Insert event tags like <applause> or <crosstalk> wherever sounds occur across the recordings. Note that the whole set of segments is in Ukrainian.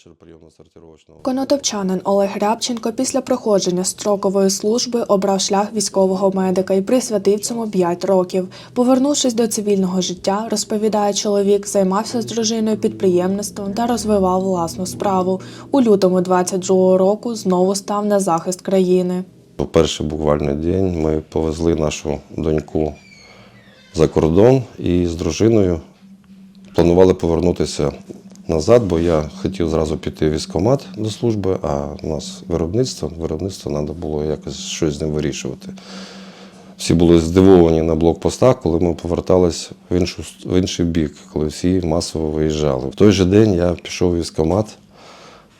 фельдшер прийомно-сортировочного. Конотопчанин Олег Рябченко після проходження строкової служби обрав шлях військового медика і присвятив цьому 5 років. Повернувшись до цивільного життя, розповідає чоловік, займався з дружиною підприємництвом та розвивав власну справу. У лютому 22-го року знову став на захист країни. У перший буквально день ми повезли нашу доньку за кордон і з дружиною планували повернутися назад, бо я хотів зразу піти в військкомат до служби, а у нас виробництво, виробництво треба було якось щось з ним вирішувати. Всі були здивовані на блокпостах, коли ми повертались в, іншу, в інший бік, коли всі масово виїжджали. В той же день я пішов в військкомат,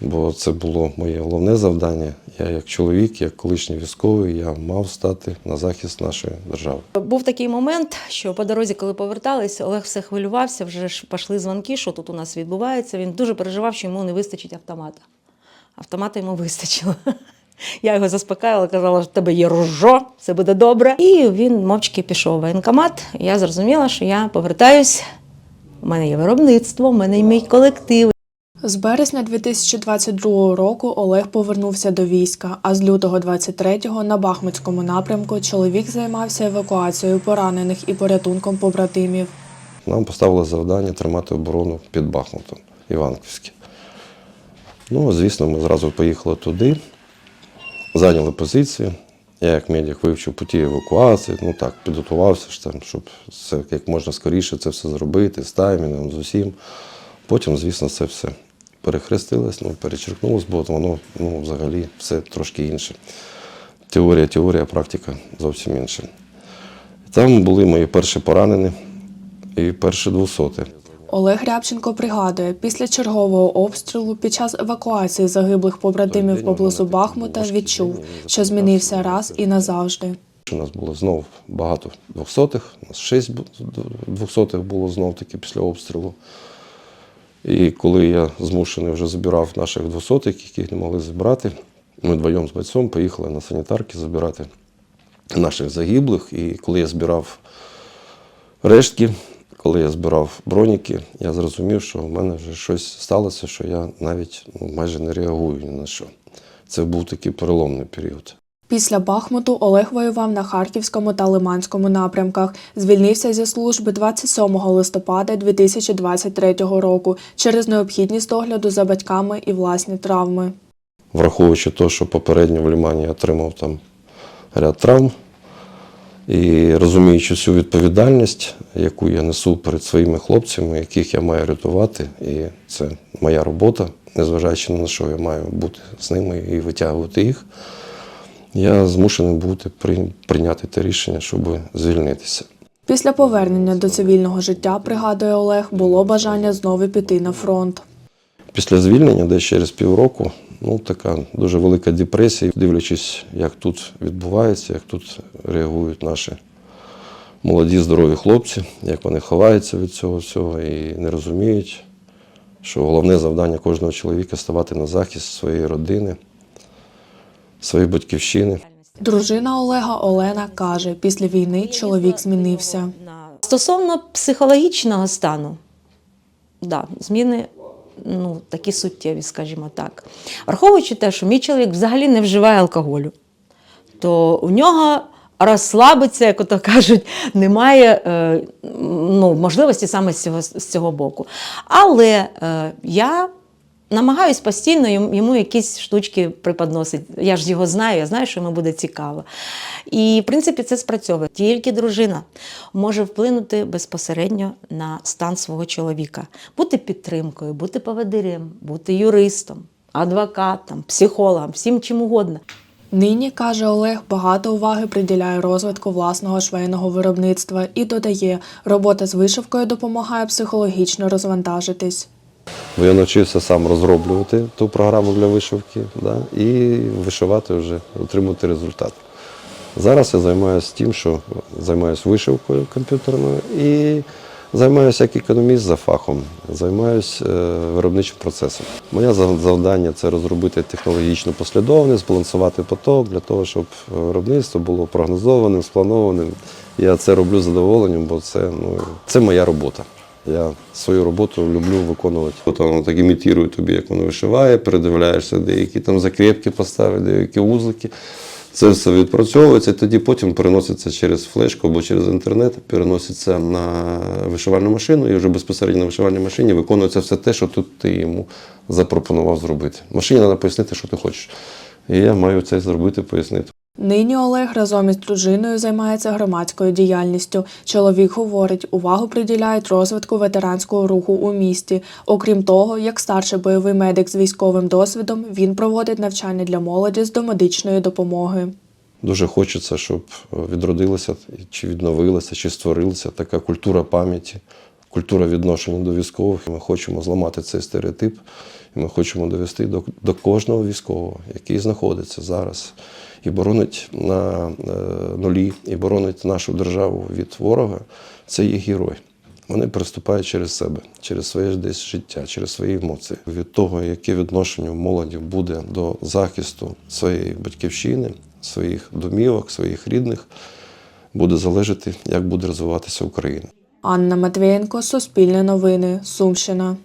бо це було моє головне завдання. Я як чоловік, як колишній військовий, я мав стати на захист нашої держави. Був такий момент, що по дорозі, коли повертались, Олег все хвилювався, вже ж пішли дзвонки, що тут у нас відбувається. Він дуже переживав, що йому не вистачить автомата. Автомата йому вистачило. <laughs> Я його заспокаювала, казала, що в тебе є ружо, все буде добре. І він мовчки пішов в воєнкомат. Я зрозуміла, що я повертаюсь. У мене є виробництво, у мене є мій колектив. З березня 2022 року Олег повернувся до війська, а з лютого 23-го на Бахмутському напрямку чоловік займався евакуацією поранених і порятунком побратимів. Нам поставили завдання тримати оборону під Бахмутом, Іванківське. Ну, звісно, ми зразу поїхали туди, зайняли позиції. Я як медик вивчив путі евакуації, ну так, підготувався ж там, щоб це як можна скоріше це все зробити, з таймінгом, з усім. Потім, звісно, це все перехрестилось, ну, перечеркнулось, бо воно ну, взагалі все трошки інше. Теорія, теорія, практика зовсім інша. Там були мої перші поранені і перші двохсоти. Олег Рябченко пригадує, після чергового обстрілу під час евакуації загиблих побратимів поблизу Бахмута відчув, що змінився раз і назавжди. У нас було знов багато двохсотих, у нас шість двохсотих було знов таки після обстрілу. І коли я змушений вже забирав наших двохсотих, яких не могли забрати, ми вдвоєм з бойцом поїхали на санітарки забирати наших загиблих. І коли я збирав рештки, коли я збирав броніки, я зрозумів, що в мене вже щось сталося, що я навіть ну, майже не реагую ні на що. Це був такий переломний період. Після Бахмуту Олег воював на Харківському та Лиманському напрямках. Звільнився зі служби 27 листопада 2023 року через необхідність догляду за батьками і власні травми. враховуючи те, що попередньо в Лімані отримав там ряд травм, і розуміючи всю відповідальність, яку я несу перед своїми хлопцями, яких я маю рятувати, і це моя робота, незважаючи на що я маю бути з ними і витягувати їх, я змушений бути прийняти те рішення, щоб звільнитися. Після повернення до цивільного життя, пригадує Олег, було бажання знову піти на фронт. Після звільнення, десь через півроку, ну така дуже велика депресія, дивлячись, як тут відбувається, як тут реагують наші молоді, здорові хлопці, як вони ховаються від цього всього і не розуміють, що головне завдання кожного чоловіка ставати на захист своєї родини, своєї батьківщини. Дружина Олега Олена каже, після війни чоловік змінився. Стосовно психологічного стану, да, зміни ну, такі суттєві, скажімо так. Враховуючи те, що мій чоловік взагалі не вживає алкоголю, то у нього розслабитися, як ото кажуть, немає е, ну, можливості саме з цього, з цього боку. Але е, я намагаюсь постійно йому якісь штучки преподносити. Я ж його знаю, я знаю, що йому буде цікаво. І, в принципі, це спрацьовує. Тільки дружина може вплинути безпосередньо на стан свого чоловіка, бути підтримкою, бути поводирем, бути юристом, адвокатом, психологом, всім чим угодно. Нині, каже Олег, багато уваги приділяє розвитку власного швейного виробництва і додає, робота з вишивкою допомагає психологічно розвантажитись. Бо я навчився сам розроблювати ту програму для вишивки да, і вишивати вже, отримувати результат. Зараз я займаюся тим, що займаюся вишивкою комп'ютерною і займаюся як економіст за фахом, займаюся е, виробничим процесом. Моє завдання це розробити технологічну послідовність, збалансувати поток для того, щоб виробництво було прогнозованим, спланованим. Я це роблю з задоволенням, бо це, ну, це моя робота. Я свою роботу люблю виконувати. От воно так імітує тобі, як воно вишиває, передивляєшся, деякі там закрепки поставити, деякі вузлики. Це все відпрацьовується, і тоді потім переноситься через флешку або через інтернет, переноситься на вишивальну машину, і вже безпосередньо на вишивальній машині виконується все те, що тут ти йому запропонував зробити. Машині треба пояснити, що ти хочеш. І я маю це зробити, пояснити. Нині Олег разом із дружиною займається громадською діяльністю. Чоловік говорить, увагу приділяють розвитку ветеранського руху у місті. Окрім того, як старший бойовий медик з військовим досвідом, він проводить навчання для молоді з домедичної допомоги. Дуже хочеться, щоб відродилася, чи відновилася, чи створилася така культура пам'яті, культура відношення до військових. Ми хочемо зламати цей стереотип, і ми хочемо довести до, до кожного військового, який знаходиться зараз і боронить на е, нулі, і боронить нашу державу від ворога. Це є герой. Вони переступають через себе, через своє десь життя, через свої емоції. Від того, яке відношення молоді буде до захисту своєї батьківщини, своїх домівок, своїх рідних, буде залежати, як буде розвиватися Україна. Анна Матвієнко, Суспільне новини, Сумщина.